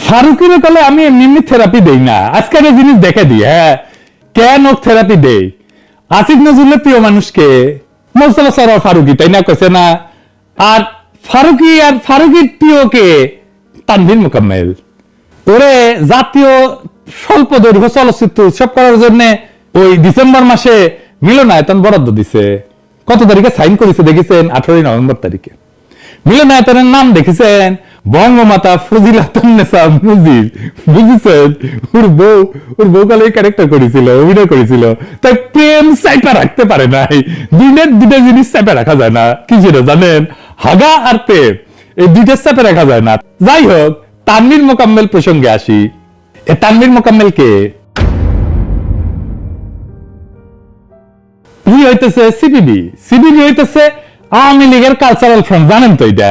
ফারুকের কলে আমি এমনি থেরাপি দেই না। আজকে একটা জিনিস দেখে দিই হ্যাঁ? কেন থেরাপি দেই? আসিফ নজরুলের প্রিয় মানুষকে, মোস্তফা সরোয়ার ফারুকি, তাই না? কইছে না। আর ফারুকি, আর ফারুকির প্রিয়কে তানভীর মোকাম্মেল। ওরে জাতীয় স্বল্প দৈর্ঘ্য চলচ্চিত্র উৎসব করার জন্য ওই ডিসেম্বর মাসে মিলনায়তন বরাদ্দ দিছে। কত তারিখে সাইন করেছে, দেখেছেন? আঠারোই নভেম্বর তারিখে। মিলনায়তনের নাম দেখেছেন? বঙ্গমাতা ফজিলাতুন্নেসা মুজিব বুঝেছেন ওর বউ ওর বউ কালে ক্যারেক্টার করেছিল, অভিনয় করেছিল। তাই প্রেম চাইপা রাখতে পারে নাই। দিনের দুটা জিনিস চাইপা রাখা যায় না। কি ছিল জানেন? হাগা আর প্রেম, এই দুইটা চাপে রাখা যায় না। যাই হোক, তানভীর মোকাম্মেল প্রসঙ্গে আসি। এ তানভীর মোকাম্মেল কে? ই হইতেছে সিপিবি। সিপিবি হইতেছে আওয়ামী লীগের কালচারাল ফ্রন্ট জানেন তো এটা?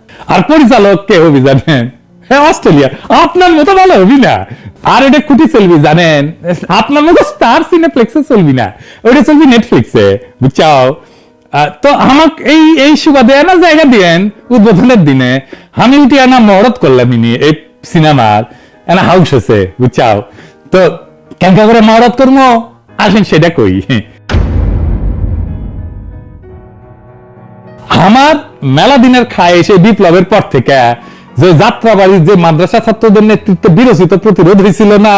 আর পরিচালক কে হবি জানেন? হ্যাঁ অস্ট্রেলিয়া। আপনার মতো ভালো হবি না। আর এটা কুটি চলবি জানেন? আপনার মতো স্টার সিনেপ্লেক্সে চলবি না। ওইটা চলবি নেটফ্লিক্সে বুঝছাও? আহ, তো আমাকে এই এই সুবাদে না জায়গা দিয়েন উদ্বোধনের দিনে। উঠি আনা মহরত করলাম ইনি এই সিনেমার। এনা হাউস আছে বুঝছাও? তো কেনকা করে মহরত করব আসেন সেটা কই। আমার মেলা দিনের খায় এসে বিপ্লবের পর থেকে যে যাত্রাবাড়ির যে মাদ্রাসা ছাত্রদের নেতৃত্বে বিরোচিত প্রতিরোধ হয়েছিল না,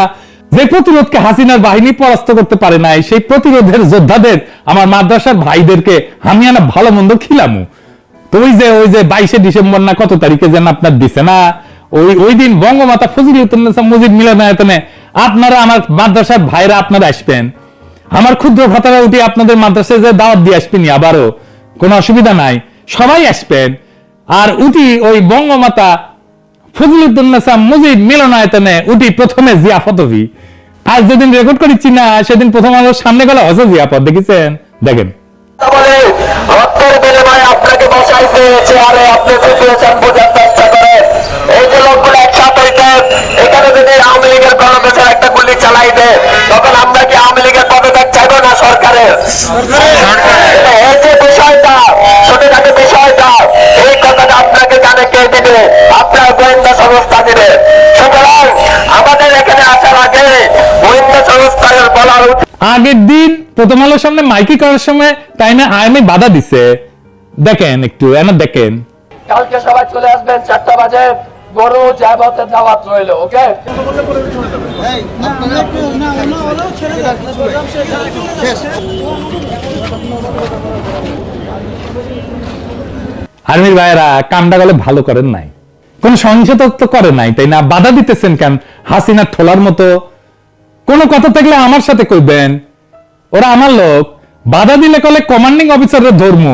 যে প্রতিরোধকে হাসিনার বাহিনী পরাস্ত করতে পারে নাই, সেই প্রতিরোধের যোদ্ধাদের, আমার মাদ্রাসার ভাইদেরকে আমি আনা ভালো মন্দ খিলামু। তো ওই যে ওই যে বাইশে ডিসেম্বর না কত তারিখে যেন আপনার দিছে না, ওই ওই দিন বঙ্গমাতা ফজিলুদ্দিন মুজিব মিলনায়তনে আপনারা আমার মাদ্রাসার ভাইরা আপনারা আসবেন। আমার ক্ষুদ্র ভাতারা উঠে আপনাদের মাদ্রাসায় যে দাওয়াত দিয়ে আসবেন আবারও, কোনো অসুবিধা নাই। সবাই আসবেন। আর উঠি ওই বঙ্গমাতা ফজলুদ্দিন মুজিব মিলনায়তনে উঠি প্রথমে জিয়াফত হবি। আজ যেদিন রেকর্ড করেছি না সেদিন প্রথম আলোর সামনে গেলে হসে জিয়াফত দেখেছেন? দেখেন। বলে রক্তের বিনিময়ে আপনাকে বসাইছে চেয়ারে আপনি সিচুয়েশন বোঝার চেষ্টা করে এই যে লোকগুলো একসাথে এখানে যদি আওয়ামী লীগের কর্মচার একটা গুলি চালাই দেয় তখন আমরা কি আওয়ামী লীগের পদত্যাগ চাইব না সরকারের? জানে কে দিবে আপনার গোয়েন্দা সংস্থা দিবে সুতরাং আমাদের এখানে আসার আগে গোয়েন্দা সংস্থার বলা উচিত আগের দিন প্রথম আলোর সামনে মাইকি করার সময় তাই না আইএমএ বাধা দিছে দেখেন একটু এনা দেখেন কালকে সবাই চলে আসবেন চারটা বাজে গরু জায়বতের দাওয়াত রইল ওকে শেষ আর্মির ভাইয়েরা, কামটা গেলে ভালো করেন নাই। কোন সহিংসতা তো করে নাই, তাই না? বাধা দিতেছেন কেন? হাসিনা ঠোলার মতো। কোন কথা থাকলে আমার সাথে কইবেন। ওরা আমার লোক। বাধা দিলে কলে কমান্ডিং অফিসারের ধর্ম।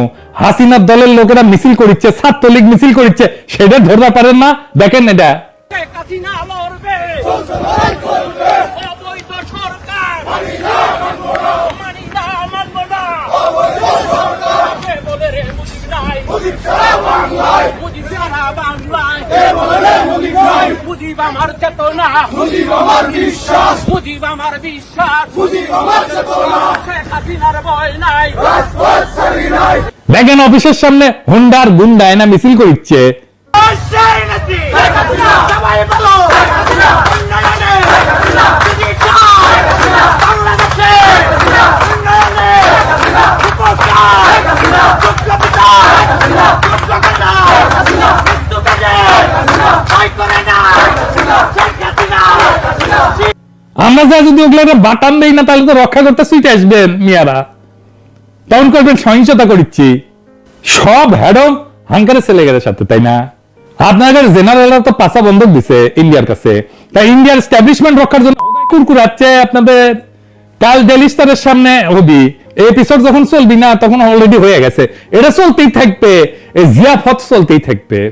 হাসিনার দলের লোকেরা মিছিল করিচ্ছে, ছাত্রলীগ মিছিল করিচ্ছে, সেটা ধরতে পারেন না? দেখেন এটা শেখ হাসিনা লড়বে অবৈধ সরকার মানি না মানব না কে বলে রে মুজিব নাই মুজিব সারা বাংলায় মুজিব আমার চেতনা মুজিব আমার বিশ্বাস। মুজিব আমার বিশ্বাস। মুজিব আমার চেতনা। শেখ হাসিনার ভয় নাই। দেখেন অফিসের সামনে হুন্ডার গুন্ডা এনা মিছিল করছে। শেখ হাসিনা। সবাই বলো উন্নয়নে যদি চায় বাংলাদেশে উন্নয়নে উপকার যোগ্য বিচার যোগ্য কাজা মৃত্যু কাজে ভয় করে না শেখ হাসিনা আমরা যা যদি ওগুলো বাটান দেই না, তাহলে তো রক্ষা করতে সুইটে আসবেন মিয়ারা। তখন করবেন সহিংসতা করিচ্ছি। সব হ্যাডম হাঙ্কারে ছেলে গেলে সাথে, তাই না? আপনাদের জেনারেলরা তো পাশা বন্ধক দিছে ইন্ডিয়ার কাছে। তাই ইন্ডিয়ার স্ট্যাবলিশমেন্ট রক্ষার জন্য কুরকুরাচ্ছে আপনাদের। কাল ডেলি স্টারের সামনে হবি। এপিসোড যখন চলবি না, তখন অলরেডি হয়ে গেছে। এটা চলতেই থাকবে। এই জিয়াফত চলতেই থাকবে।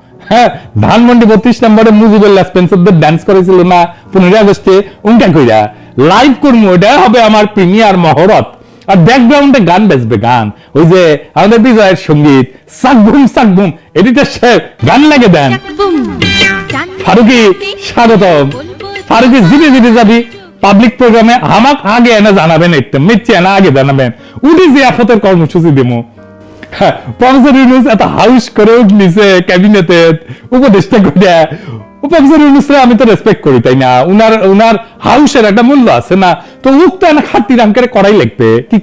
হ্যাঁ ধানমন্ডি বত্রিশ নম্বরে মুজিবুল্লাহ স্পেন্সারদের ডান্স করেছিল না পনেরোই আগস্টে উনকা কইরা। লাইভ করব এটা হবে আমার প্রিমিয়ার মহরত। আর ব্যাকগ্রাউন্ডে গান বেজবে গান। ওই যে আমাদের বিজয়ের সংগীত সাকভুম সাকভুম এডিটার সাহেব গান লাগে দেন। ফারুকি স্বাগতম। ফারুকি জিতে জিতে যাবি পাবলিক প্রোগ্রামে আমাক আগে এনে জানাবেন একটু মিচ্ছে এনে আগে জানাবেন। উঠি যে আফতের কর্মসূচি দেবো প্রফেসর ইউনুস এত হাউস করে ক্যাবিনেটে করে প্রফেসর ইউনুসরে আমি তো রেসপেক্ট করি, তাই না? উনার উনার হাউসের একটা মূল্য আছে না? তো করাই লাগবে, কি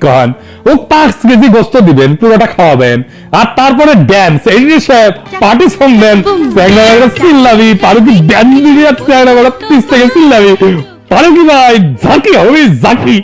ও পাঁচ কেজি গোস্ত দিবেন, পুরোটা খাওয়াবেন, আর তারপরে ড্যান্স এই যে সাহেব পার্টি দেন চিল্লাবি পারু কি ড্যান্স পিস থেকে পারু কি ভাই, ঝাঁকি, হবে, ঝাঁকি।